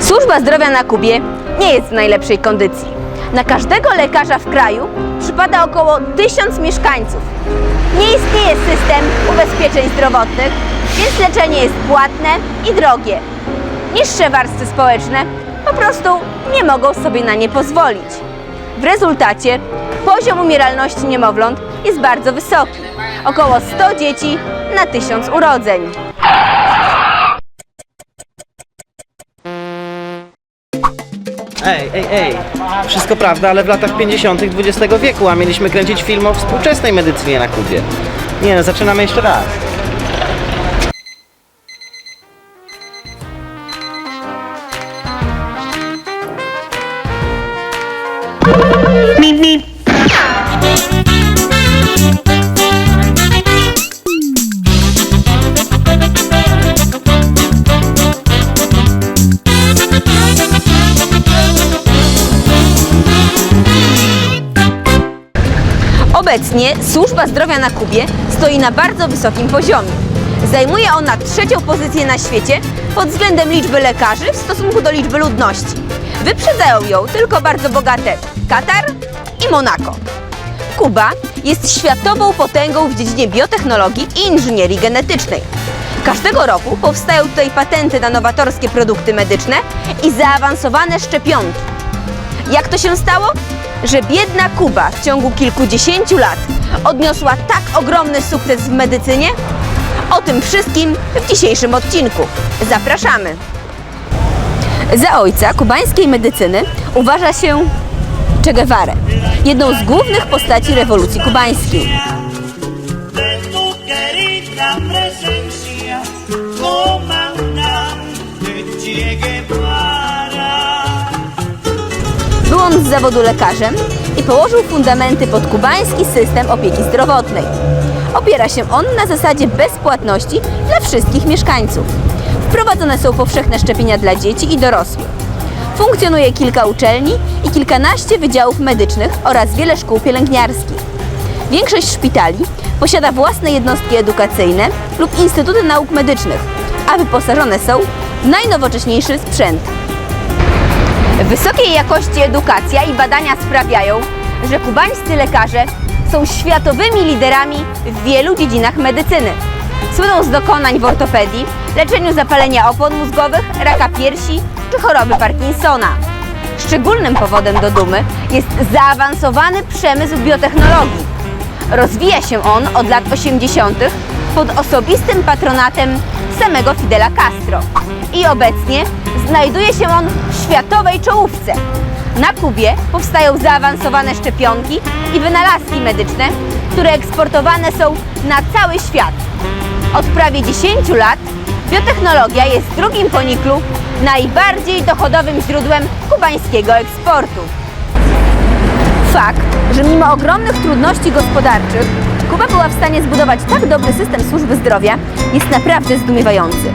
Służba zdrowia na Kubie nie jest w najlepszej kondycji. Na każdego lekarza w kraju przypada około tysiąc mieszkańców. Nie istnieje system ubezpieczeń zdrowotnych, więc leczenie jest płatne i drogie. Niższe warstwy społeczne po prostu nie mogą sobie na nie pozwolić. W rezultacie poziom umieralności niemowląt jest bardzo wysoki. Około 100 dzieci na 1000 urodzeń. Ej, ej, ej. Wszystko prawda, ale w latach 50. XX wieku, a mieliśmy kręcić film o współczesnej medycynie na Kubie. Nie no, zaczynamy jeszcze raz. Obecnie służba zdrowia na Kubie stoi na bardzo wysokim poziomie. Zajmuje ona trzecią pozycję na świecie pod względem liczby lekarzy w stosunku do liczby ludności. Wyprzedzają ją tylko bardzo bogate Katar i Monako. Kuba jest światową potęgą w dziedzinie biotechnologii i inżynierii genetycznej. Każdego roku powstają tutaj patenty na nowatorskie produkty medyczne i zaawansowane szczepionki. Jak to się stało? Że biedna Kuba w ciągu kilkudziesięciu lat odniosła tak ogromny sukces w medycynie? O tym wszystkim w dzisiejszym odcinku. Zapraszamy! Za ojca kubańskiej medycyny uważa się Che Guevara, jedną z głównych postaci rewolucji kubańskiej. Był on z zawodu lekarzem i położył fundamenty pod kubański system opieki zdrowotnej. Opiera się on na zasadzie bezpłatności dla wszystkich mieszkańców. Wprowadzone są powszechne szczepienia dla dzieci i dorosłych. Funkcjonuje kilka uczelni i kilkanaście wydziałów medycznych oraz wiele szkół pielęgniarskich. Większość szpitali posiada własne jednostki edukacyjne lub instytuty nauk medycznych, a wyposażone są w najnowocześniejszy sprzęt. Wysokiej jakości edukacja i badania sprawiają, że kubańscy lekarze są światowymi liderami w wielu dziedzinach medycyny. Słyną z dokonań w ortopedii, leczeniu zapalenia opon mózgowych, raka piersi czy choroby Parkinsona. Szczególnym powodem do dumy jest zaawansowany przemysł biotechnologii. Rozwija się on od lat 80. pod osobistym patronatem samego Fidela Castro i obecnie znajduje się on w światowej czołówce. Na Kubie powstają zaawansowane szczepionki i wynalazki medyczne, które eksportowane są na cały świat. Od prawie 10 lat biotechnologia jest drugim po niklu najbardziej dochodowym źródłem kubańskiego eksportu. Fakt, że mimo ogromnych trudności gospodarczych Kuba była w stanie zbudować tak dobry system służby zdrowia jest naprawdę zdumiewający.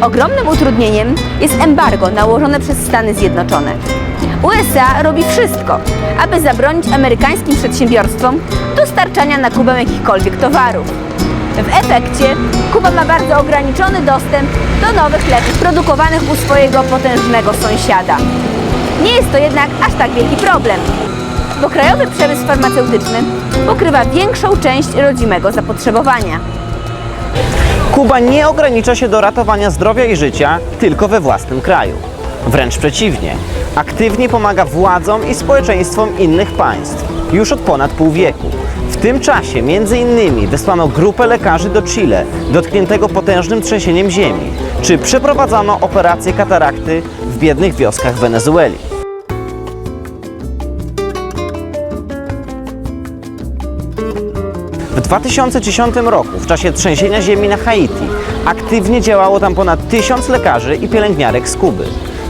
Ogromnym utrudnieniem jest embargo nałożone przez Stany Zjednoczone. USA robi wszystko, aby zabronić amerykańskim przedsiębiorstwom dostarczania na Kubę jakichkolwiek towarów. W efekcie Kuba ma bardzo ograniczony dostęp do nowych leków produkowanych u swojego potężnego sąsiada. Nie jest to jednak aż tak wielki problem, bo krajowy przemysł farmaceutyczny pokrywa większą część rodzimego zapotrzebowania. Kuba nie ogranicza się do ratowania zdrowia i życia tylko we własnym kraju. Wręcz przeciwnie, aktywnie pomaga władzom i społeczeństwom innych państw już od ponad pół wieku. W tym czasie innymi wysłano grupę lekarzy do Chile, dotkniętego potężnym trzęsieniem ziemi, czy przeprowadzano operację katarakty w biednych wioskach Wenezueli. 2010 roku, w czasie trzęsienia ziemi na Haiti, aktywnie działało tam ponad tysiąc lekarzy i pielęgniarek z Kuby.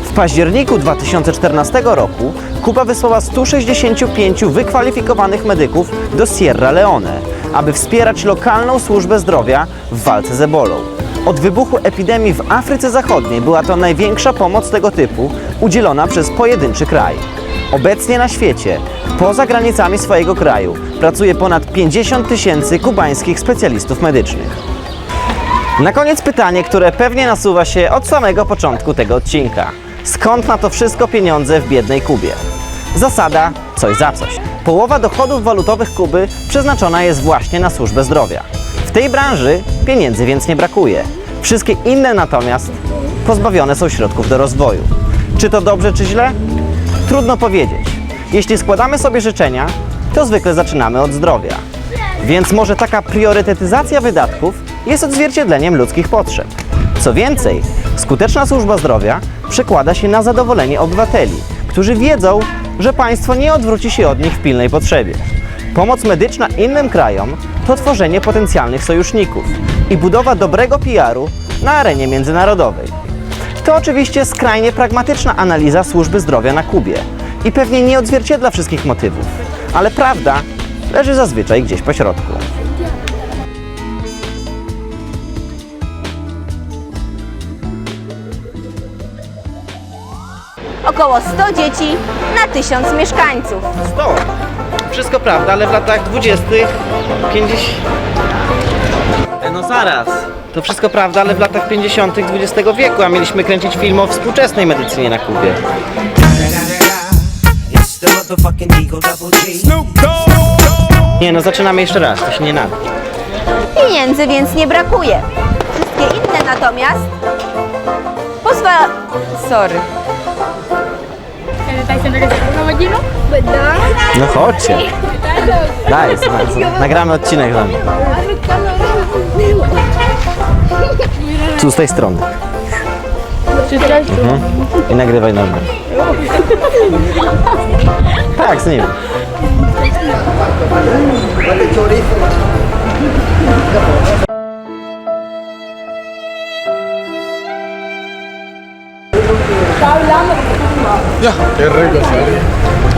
W październiku 2014 roku Kuba wysłała 165 wykwalifikowanych medyków do Sierra Leone, aby wspierać lokalną służbę zdrowia w walce z ebolą. Od wybuchu epidemii w Afryce Zachodniej była to największa pomoc tego typu udzielona przez pojedynczy kraj. Obecnie na świecie, poza granicami swojego kraju, pracuje ponad 50 tysięcy kubańskich specjalistów medycznych. Na koniec pytanie, które pewnie nasuwa się od samego początku tego odcinka. Skąd na to wszystko pieniądze w biednej Kubie? Zasada coś za coś. Połowa dochodów walutowych Kuby przeznaczona jest właśnie na służbę zdrowia. W tej branży pieniędzy więc nie brakuje. Wszystkie inne natomiast pozbawione są środków do rozwoju. Czy to dobrze, czy źle? Trudno powiedzieć. Jeśli składamy sobie życzenia, to zwykle zaczynamy od zdrowia. Więc może taka priorytetyzacja wydatków jest odzwierciedleniem ludzkich potrzeb. Co więcej, skuteczna służba zdrowia przekłada się na zadowolenie obywateli, którzy wiedzą, że państwo nie odwróci się od nich w pilnej potrzebie. Pomoc medyczna innym krajom to tworzenie potencjalnych sojuszników i budowa dobrego PR-u na arenie międzynarodowej. To oczywiście skrajnie pragmatyczna analiza służby zdrowia na Kubie i pewnie nie odzwierciedla wszystkich motywów, ale prawda leży zazwyczaj gdzieś po środku. Około 100 dzieci na 1000 mieszkańców. Sto. Wszystko prawda, ale w latach 20. 50. No zaraz. To wszystko prawda, ale w latach 50. XX wieku, a mieliśmy kręcić film o współczesnej medycynie na Kubie. It's the motherfucking Eagle Double G. Nie no, zaczynamy jeszcze raz, to się nie nada. Pieniędzy więc nie brakuje. Wszystkie inne natomiast pozwala... Sorry. No chodźcie. Daj, słuchaj, nagramy odcinek nami. Tu z tej strony. Mhm. I nagrywaj na mnie. Tak, z nim. Ya, qué rico sale.